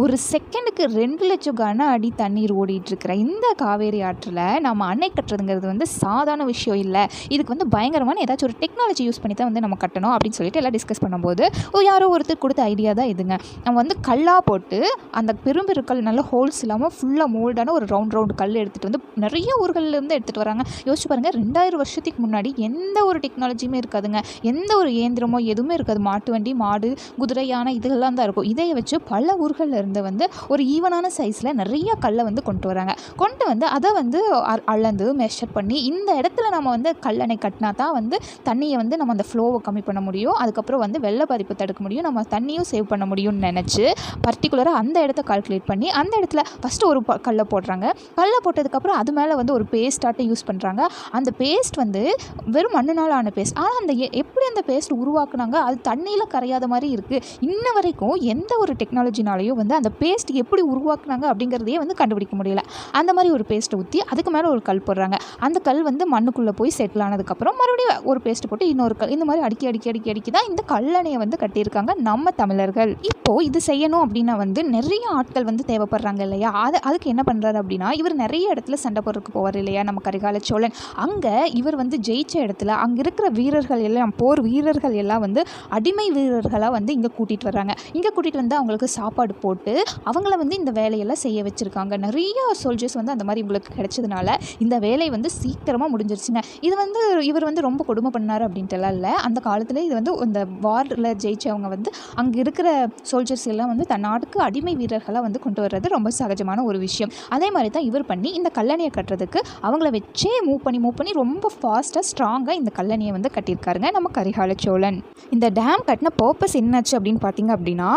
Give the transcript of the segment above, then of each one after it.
ஒரு செகண்டுக்கு ரெண்டு லட்சம் கன அடி தண்ணீர் ஓடிட்டுருக்கிற இந்த காவேரி ஆற்றில் நம்ம அணை கட்டுறதுங்கிறது வந்து சாதாரண விஷயம் இல்லை. இதுக்கு வந்து பயங்கரமான ஏதாச்சும் ஒரு டெக்னாலஜி யூஸ் பண்ணி தான் வந்து நம்ம கட்டணும் அப்படின்னு சொல்லிட்டு எல்லாம் டிஸ்கஸ் பண்ணும்போது ஓ யாரோ ஒருத்தர் கொடுத்த ஐடியா தான் இதுங்க. நம்ம வந்து கல்லாக போட்டு அந்த பெரும்பெருக்கல் நல்ல ஹோல்ஸ் இல்லாமல் ஃபுல்லாக மோல்டான ஒரு ரவுண்ட் ரவுண்ட் கல் எடுத்துகிட்டு வந்து நிறைய ஊர்கள்லேருந்து எடுத்துகிட்டு வராங்க. யோசிச்சு பாருங்கள் ரெண்டாயிரம் வருஷத்துக்கு முன்னாடி எந்த ஒரு டெக்னாலஜியுமே இருக்காதுங்க. எந்த ஒரு இயந்திரமோ எதுவுமே இருக்காது. மாட்டு வண்டி மாடு குதிரை யானை இதெல்லாம் தான் இருக்கும். இதை வச்சு பல ஊர்களில் இருந்து வந்து ஒரு ஈவனான சைஸில் நிறைய கல்லை வந்து கொண்டு வராங்க. கொண்டு வந்து அதை வந்து அ- அளந்து மெஷர் பண்ணி இந்த இடத்துல நம்ம வந்து கல்லணை கட்டினா தான் வந்து தண்ணியை வந்து நம்ம அந்த ஃப்ளோவை கம்மி பண்ண முடியும். அதுக்கப்புறம் வந்து வெள்ள பாதிப்பு தடுக்க முடியும். நம்ம தண்ணியும் சேவ் பண்ண முடியும்னு நினச்சி பர்டிகுலராக அந்த இடத்த கால்குலேட் பண்ணி அந்த இடத்துல ஃபஸ்ட்டு ஒரு கல்லை போடுறாங்க. கல்லை போட்டதுக்கப்புறம் அது மேலே வந்து ஒரு பேஸ்டாட்டம் யூஸ் பண்ணுறாங்க அந்த பேஸ்ட் வந்து வெறும் மண்ணுனால் ஆன பேஸ்ட் ஆனால் அந்த எப்படி அந்த பேஸ்ட் உருவாக்குனாங்க? அது தண்ணியில் கரையாத மாதிரி இருக்குது இன்ன வரைக்கும் எந்த ஒரு டெக்னாலஜினாலையும் வந்து அந்த பேஸ்ட் எப்படி உருவாக்குனாங்க அப்படிங்கிறதையே வந்து கண்டுபிடிக்க முடியல. அந்த மாதிரி ஒரு பேஸ்ட்டை ஊற்றி அதுக்கு மேலே ஒரு கல் போடுறாங்க. அந்த கல் வந்து மண்ணுக்குள்ளே போய் செட்டில் ஆனதுக்கப்புறம் மறுபடியும் ஒரு பேஸ்ட் போட்டு இன்னொரு கல். இந்த மாதிரி அடிக்கி அடிக்கி அடிக்கி அடிக்கி தான் இந்த கல்லணையை வந்து கட்டியிருக்காங்க நம்ம தமிழர்கள். இப்போது இது செய்யணும் அப்படின்னா வந்து நிறைய ஆட்கள் வந்து தேவைப்படுறாங்க இல்லையா? அது அதுக்கு என்ன பண்ணுறாரு அப்படின்னா இவர் நிறைய இடத்துல சண்டை போடுறதுக்கு போவார் இல்லையா? நம்ம கரிகால சோழன். அங்கே இவர் வந்து ஜெயித்த இடத்துல அங்கே இருக்கிற வீரர்கள் எல்லாம் போர் வீரர்கள் எல்லாம் வந்து அடிமை வீரர்களாக வந்து இங்கே கூட்டிகிட்டு வர்றாங்க. இங்கே கூட்டிகிட்டு வந்து அவங்களுக்கு சாப்பாடு போட்டு அவங்கள வந்து இந்த வேலையெல்லாம் செய்ய வச்சுருக்காங்க. நிறைய சோல்ஜர்ஸ் வந்து அந்த மாதிரி இவங்களுக்கு கிடைச்சதுனால இந்த வேலை வந்து சீக்கிரமாக முடிஞ்சிருச்சுங்க. இது வந்து இவர் வந்து ரொம்ப கொடுமை பண்ணார் அப்படின்ட்டுலாம் இல்லை. அந்த காலத்தில் இது வந்து இந்த வாரில் ஜெயிச்சவங்க வந்து அங்கே இருக்கிற சோல்ஜர்ஸ் எல்லாம் வந்து தன் நாட்டுக்கு அடிமை வீரர்களாக வந்து கொண்டு வர்றது ரொம்ப சகஜமான ஒரு விஷயம். அதே மாதிரி தான் இவர் பண்ணி இந்த கல்லணையை கட்டுறதுக்கு அவங்கள வச்சே மூவ் பண்ணி மூவ் பண்ணி ரொம்ப ஃபாஸ்ட்டாக ஸ்ட்ராங்காக இந்த கல்லணையை வந்து கட்டியிருக்காருங்க நம்ம கரிகால சோழன். இந்த டேம் கட்டின பர்பஸ் என்னாச்சு அப்படின்னு பார்த்தீங்க அப்படின்னா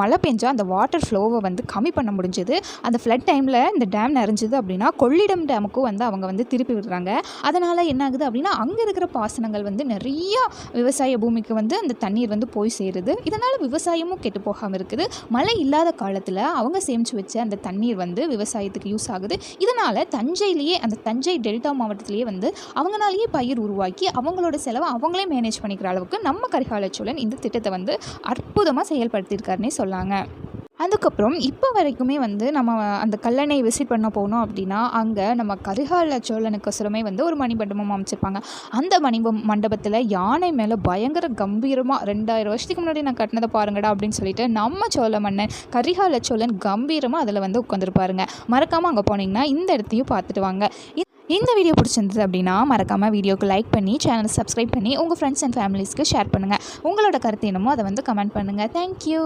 மழை பெஞ்சால் அந்த வாட்டர் ஃப்ளோவை வந்து கம்மி பண்ண முடிஞ்சது. அந்த ஃப்ளட் டைமில் இந்த டேம் நிறைஞ்சது அப்படின்னா கொள்ளிடம் டேமுக்கும் வந்து அவங்க வந்து திருப்பி விடுறாங்க. அதனால் என்ன ஆகுது அப்படின்னா அங்கே இருக்கிற பாசனங்கள் வந்து நிறைய விவசாய பூமிக்கு வந்து அந்த தண்ணீர் வந்து போய் சேருது. இதனால் விவசாயமும் கெட்டு போகாமல் இருக்குது. மழை இல்லாத காலத்தில் அவங்க சேமித்து வச்ச அந்த தண்ணீர் வந்து விவசாயத்துக்கு யூஸ் ஆகுது. இதனால் தஞ்சையிலேயே அந்த தஞ்சை டெல்டா மாவட்டத்திலேயே வந்து அவங்களாலேயே பயிர் உருவாக்கி அவங்களோட செலவை அவங்களே மேனேஜ் பண்ணிக்கிற அளவுக்கு நம்ம கரிகால சோழன் இந்த திட்டத்தை வந்து அற்புதமாக செயல்படுத்தியிருக்காருன்னே சொல்லாங்க. அதுக்கப்புறம் இப்போ வரைக்குமே வந்து நம்ம அந்த கல்லணை விசிட் பண்ண போனோம் அப்படின்னா அங்கே நம்ம கரிகால சோழனுக்கொசரமே வந்து ஒரு மணிமண்டபம் அமைச்சிருப்பாங்க. அந்த மணி மண்டபத்தில் யானை மேலே பயங்கர கம்பீரமாக ரெண்டாயிரம் வருஷத்துக்கு முன்னாடி நான் கட்டினதை பாருங்கடா அப்படின்னு சொல்லிட்டு நம்ம சோழ மன்னன் கரிகால சோழன் கம்பீரமாக அதில் வந்து உட்காந்துருப்பாருங்க மறக்காமல் அங்கே போனீங்கன்னா இந்த இடத்தையும் பார்த்துட்டு வாங்க. இந்த வீடியோ பிடிச்சிருந்தது அப்படின்னா மறக்காமல் வீடியோக்கு லைக் பண்ணி சேனலை சப்ஸ்கிரைப் பண்ணி உங்கள் ஃப்ரெண்ட்ஸ் அண்ட் ஃபேமிலிஸ்க்கு ஷேர் பண்ணுங்கள் உங்களோட கருத்து என்னமோ அதை வந்து கமெண்ட் பண்ணுங்கள் தேங்க்யூ